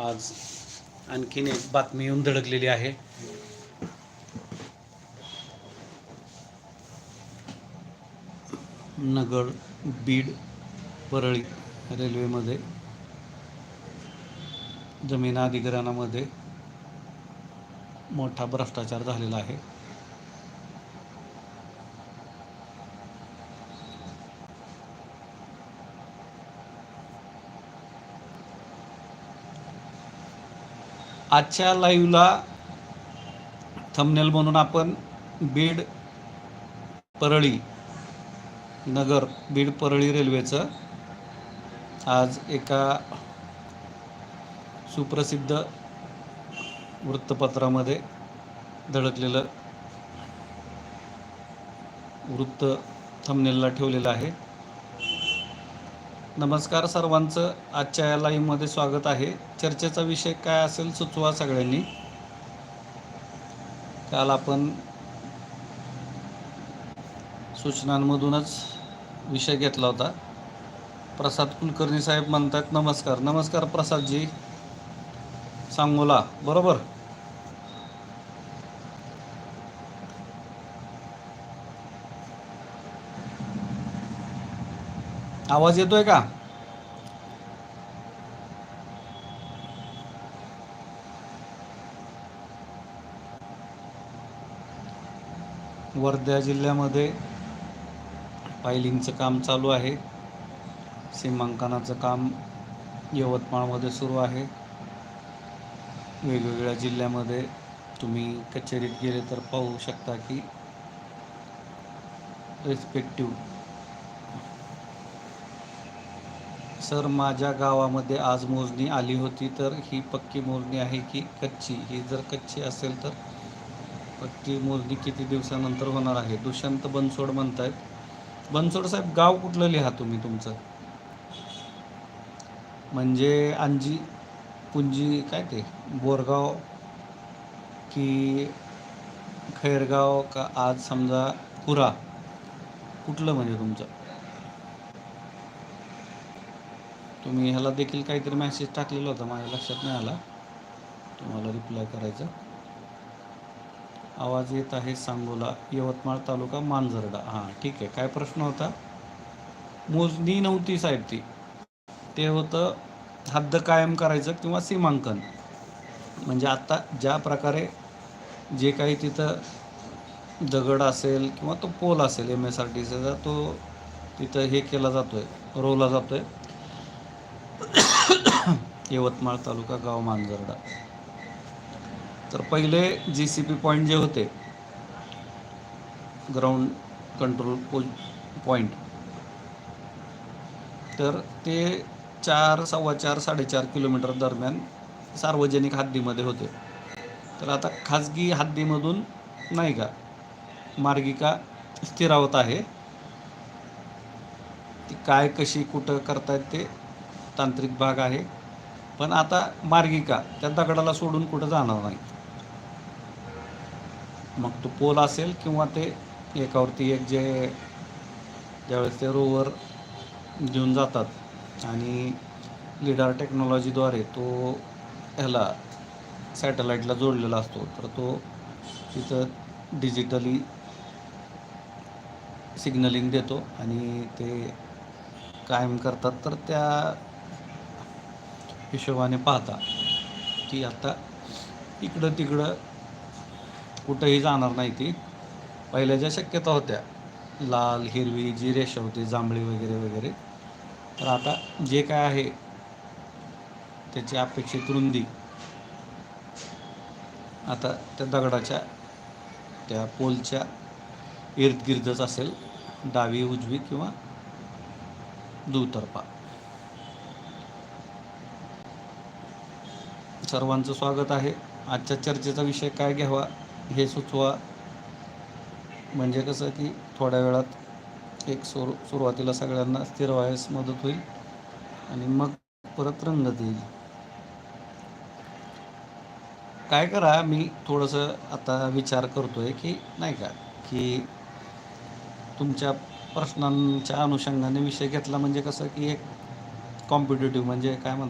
आज आणखीन एक बातमी येऊन धडकलेली आहे. नगर बीड परळी रेल्वेमध्ये जमीन अधिग्रहणामध्ये मोठा भ्रष्टाचार झालेला आहे. आजच्या लाईव्हला थमनेल म्हणून आपण बीड परळी नगर बीड परळी रेल्वेचं आज एका सुप्रसिद्ध वृत्तपत्रामध्ये धडकलेलं वृत्त थमनेलला ठेवलेलं आहे. नमस्कार सर्वांचं. आजच्या या लाईव्हमध्ये स्वागत आहे. चर्चेचा विषय काय असेल सुचवा सगळ्यांनी. काल आपण सूचनांमधूनच विषय घेतला होता. प्रसाद कुलकर्णी साहेब म्हणतात नमस्कार नमस्कार प्रसादजी. सांगोला बरोबर? आवाज येतोय का? वर्धा जिल्ह्यामध्ये पायलिंगचं काम चालू आहे. सीमांकनाचं काम यवतमाळमध्ये सुरू आहे. वेगवेगळ्या जिल्ह्यामध्ये तुम्ही कचेरीत गेले तर पाहू शकता की रेस्पेक्टिव्ह सर माझ्या गावामध्ये आज मोजणी आली होती तर ही पक्की मोजणी आहे की कच्ची? ही जर कच्ची असेल तर? पक्की मोजणी किती दिवसानंतर होणार आहे? दुष्यंत बनसोड म्हणतायत. बनसोड साहेब गाव कुठलं लिहा तुम्ही तुमचं? म्हणजे अंजी पुंजी काय ते? बोरगाव की खैरगाव का? आज समजा पुरा कुठलं म्हणजे तुमचं? तुम्ही ह्याला देखील काहीतरी मॅसेज टाकलेला होता माझ्या लक्षात नाही आला. तुम्हाला रिप्लाय करायचा. आवाज येत आहे सांगोला यवतमाळ तालुका मांजरडा. हां ठीक आहे. काय प्रश्न होता? मोजणी नव्हती साहेब ती. ते होतं हद्द कायम करायचं किंवा सीमांकन. म्हणजे आत्ता ज्या प्रकारे जे काही तिथं दगड असेल किंवा तो पोल असेल एम एस आर टी सीचा तो तिथं हे केला जातो आहे रोवला जातो आहे यवतमाळ तालुका गाव मांजरडा. तर पहिले जी सी पी पॉईंट जे होते ग्राउंड कंट्रोल पो पॉईंट तर ते चार सव्वा चार साडेचार किलोमीटर दरम्यान सार्वजनिक हद्दीमध्ये होते. तर आता खाजगी हद्दीमधून नाही का मार्गिका स्थिरावत आहे ती काय कशी कुठं करतायत ते तांत्रिक भाग आहे. पण आता मार्गिका त्या दगडाला सोडून कुठं जाणार नाही. मग तो पोल असेल किंवा ते एकावरती एक जे ज्यावेळेस ते रोवर घेऊन जातात आणि लिडार टेक्नॉलॉजीद्वारे तो ह्याला सॅटेलाईटला जोडलेला असतो तर तो तिथं डिजिटली सिग्नलिंग देतो आणि ते कायम करतात. तर त्या हिशोबाने पाहता की आता इकडं तिकडं कुठंही जाणार नाही ती. पहिल्या ज्या शक्यता होत्या लाल हिरवी जी रेषा होती जांभळी वगैरे वगैरे. तर आता जे काय आहे त्याची अपेक्षित रुंदी. आता त्या दगडाच्या त्या पोलच्या इर्दगिर्दच असेल डावी उजवी किंवा दुतर्फा. सर्वांचं स्वागत आहे. आजच्या चर्चेचा विषय काय घ्यावा हे सुचवा. म्हणजे कसं की थोड्या वेळात एक सुरू सुरुवातीला सगळ्यांना स्थिर व्हायस मदत होईल आणि मग परत रंगत येईल काय करा मी थोडंसं आता विचार करतोय की नाही का की तुमच्या प्रश्नांच्या अनुषंगाने विषय घेतला म्हणजे कसं की एक कॉम्पिटेटिव्ह म्हणजे काय म्हणतात?